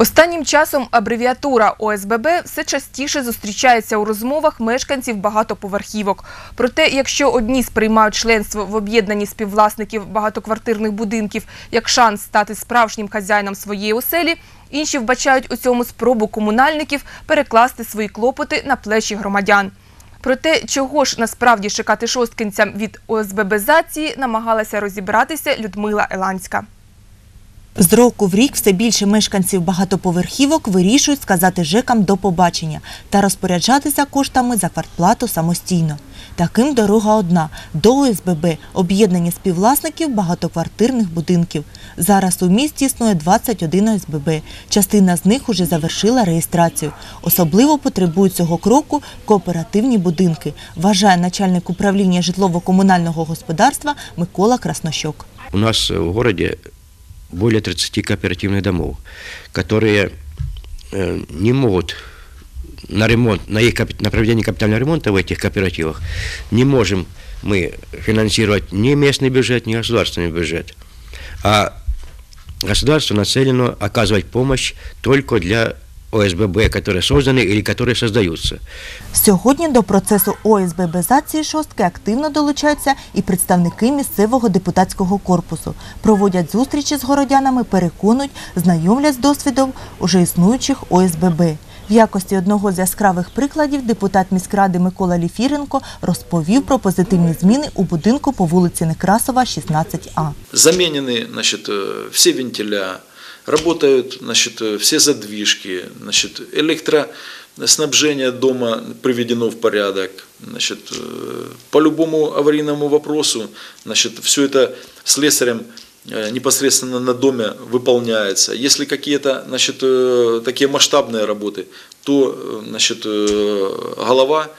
Останнім часом абревіатура ОСББ все частіше зустрічається у розмовах мешканців багатоповерхівок. Проте, якщо одні сприймають членство в об'єднанні співвласників багатоквартирних будинків як шанс стати справжнім хазяїном своєї оселі, інші вбачають у цьому спробу комунальників перекласти свої клопоти на плечі громадян. Про те, чого ж насправді чекати шосткинцям від ОСББзації, намагалася розібратися Людмила Еланська. З року в рік все більше мешканців багатоповерхівок вирішують сказати ЖЕКам до побачення та розпоряджатися коштами за квартплату самостійно. Таким дорога одна – до ОСББ – об'єднання співвласників багатоквартирних будинків. Зараз у місті існує 21 ОСББ. Частина з них уже завершила реєстрацію. Особливо потребують цього кроку кооперативні будинки, вважає начальник управління житлово-комунального господарства Микола Краснощок. У нас в городе более 30 кооперативных домов, которые э, не могут на ремонт, на, их, на проведение капитального ремонта в этих кооперативах не можем мы финансировать ни местный бюджет, ни государственный бюджет. А государство нацелено оказывать помощь только для ОСББ, которые созданы или которые создаются. Сьогодні до процесу ОСББзації шостки активно долучаються і представники місцевого депутатського корпусу. Проводять зустрічі з городянами, переконують, знайомлять з досвідом уже існуючих ОСББ. В якості одного з яскравих прикладів депутат міськради Микола Ліфіренко розповів про позитивні зміни у будинку по вулиці Некрасова, 16А. Заменены значит, э, все вентиля, Работают значит, все задвижки, значит, электроснабжение дома приведено в порядок. Значит, э, по любому аварийному вопросу значит, все это слесарем э, непосредственно на доме выполняется. Если какие-то значит, э, такие масштабные работы, то значит, голова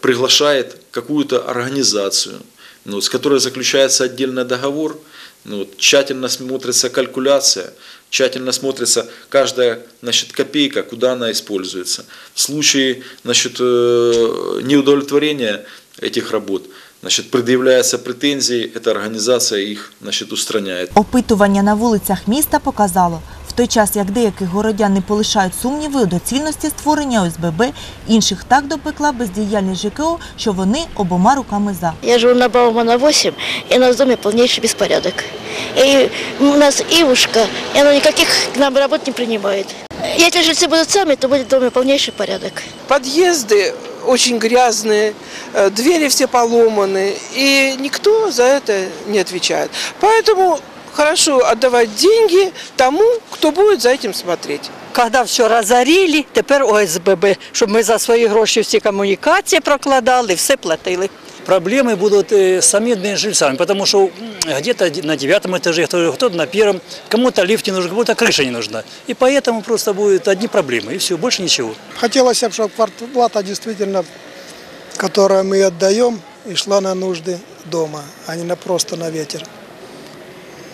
приглашает какую-то организацию, ну, с которой заключается отдельный договор, ну, вот, тщательно смотрится калькуляция, тщательно смотрится каждая значит, копейка, куда она используется. В случае значит, э, неудовлетворения этих работ значит, предъявляются претензии, эта организация их значит, устраняет. Опитування на вулицях міста показало, в той час як деяких городян не полишають сумніви у доцільності створення ОСББ, інших так допекла бездіяльність ЖКО, що вони обома руками за. Я живу на Баумана 8, и у нас в доме полнейший беспорядок. И у нас Ивушка, и она никаких к нам работ не принимает. Если жильцы будут сами, то будет в доме полнейший порядок. Подъезды очень грязные, э, двери все поломаны, и никто за это не отвечает. Поэтому хорошо отдавать деньги тому, кто будет за этим смотреть. Когда все разорили, тепер ОСББ, щоб ми за свої гроші всі комунікації прокладали, все платили. проблемы будут э, с самими жильцами, потому что м, где-то на девятом этаже, кто- кто-то на первом, кому-то лифт не нужен, кому-то крыша не нужна. И поэтому просто будут одни проблемы, и все, больше ничего. Хотелось бы, чтобы квартплата действительно, которую мы отдаем, и шла на нужды дома, а не на просто на ветер.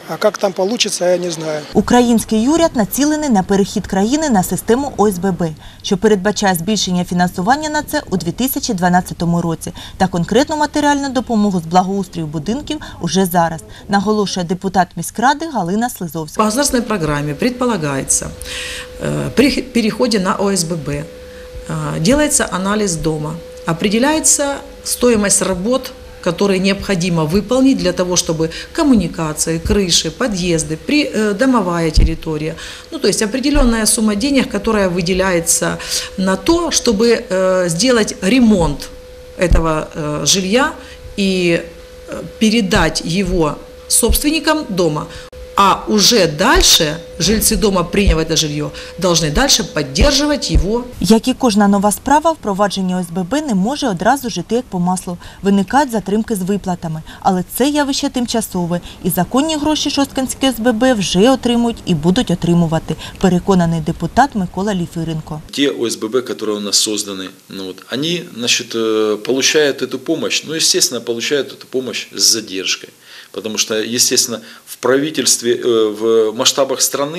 А как там получится, я не знаю. Український уряд націлений на перехід країни на систему ОСББ, що передбачає збільшення фінансування на це у 2012 році та конкретну матеріальну допомогу з благоустрою будинків уже зараз, наголошує депутат міськради Галина Слизовська. По государственной программе предполагается э, при переходе на ОСББ э, делается анализ дома, определяется стоимость работ, которые необходимо выполнить для того, чтобы коммуникации, крыши, подъезды, при, э, домовая территория, ну то есть определенная сумма денег, которая выделяется на то, чтобы э, сделать ремонт этого э, жилья и передать его собственникам дома. А уже дальше жильцы дома, приняв это жилье, должны дальше поддерживать его Як і кожна нова справа, впровадження ОСББ не може одразу жити як по маслу. Виникають затримки з виплатами. Але це явище тимчасове. І законні гроші Шосткинські ОСББ вже отримують і будуть отримувати, переконаний депутат Микола Ліфиренко. те ОСББ, которые у нас созданы, ну вот, они значит, э, получают эту помощь, ну, естественно, получают эту помощь с задержкой. Потому что, естественно, в правительстве, э, в масштабах страны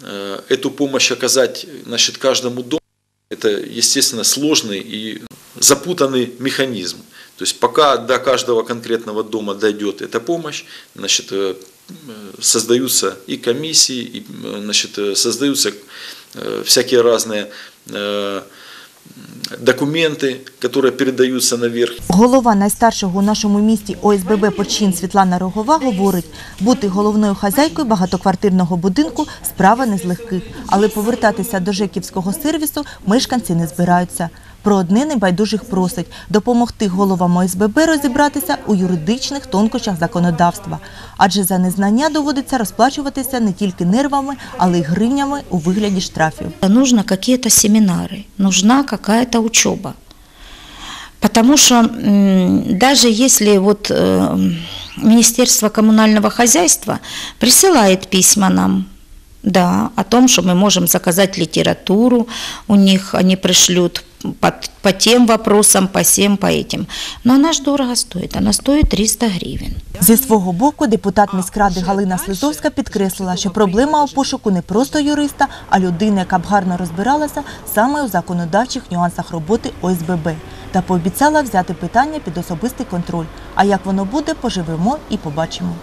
э, эту помощь оказать значит, каждому дому, это, естественно, сложный и запутанный механизм. То есть пока до каждого конкретного дома дойдет эта помощь, значит, э, создаются и комиссии, и э, значит, создаются всякие разные э, документы, которые передаются наверх. Голова найстаршого у нашому місті ОСББ «Почин» Світлана Рогова говорить, бути головною хазяйкою багатоквартирного будинку – справа не з легких. Але повертатися до жеківського сервісу мешканці не збираються. Про одне небайдужих просить – допомогти головам ОСББ розібратися у юридичних тонкощах законодавства. Адже за незнання доводиться розплачуватися не тільки нервами, але й гривнями у вигляді штрафів. Нужно какие-то семинары, нужна какая-то учеба. Потому что м, даже если вот э, Министерство коммунального хозяйства присылает письма нам, да, о том, что мы можем заказать литературу, у них они пришлют по, по тем вопросам, по всем, по этим. Но она же дорого стоит, она стоит 300 гривен. Зі свого боку депутат міськради Галина Слизовська підкреслила, що проблема у пошуку не просто юриста, а людини, яка б гарно розбиралася саме у законодавчих нюансах роботи ОСББ. Та пообіцяла взяти питання під особистий контроль. А як воно буде, поживемо і побачимо.